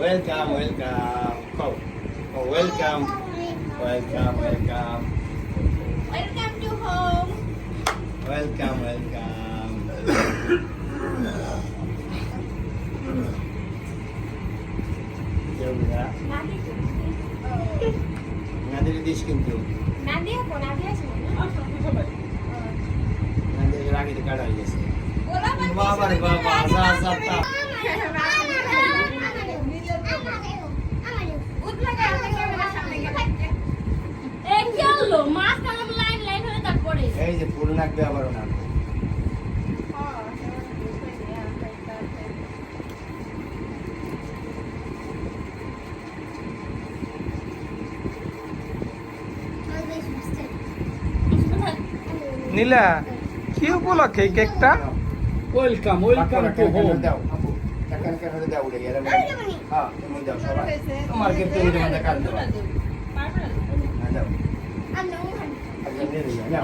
Welcome welcome খাও welcome welcome welcome Welcome to home. Welcome welcome Nader this কিন্তু নাদিয়া কো নাদিয়া ছিল না? নাদের আগে তো কাটা হয়ে গেছে ওরা বাদ বাবা রে বাবা যা যা এই যে ফুল নাকবে আবার না নীলা কি উপলক্ষে এই কেকটা? ওয়েলকাম ওয়েলকাম টু হোম দাও কেন দাও উড়ে গেলে হ্যাঁ তুমি দাও সবাই। তোমার কিন্তু এই মধ্যে কাট দাও। হ্যাঁ, দাও। আগে নিয়ে নিও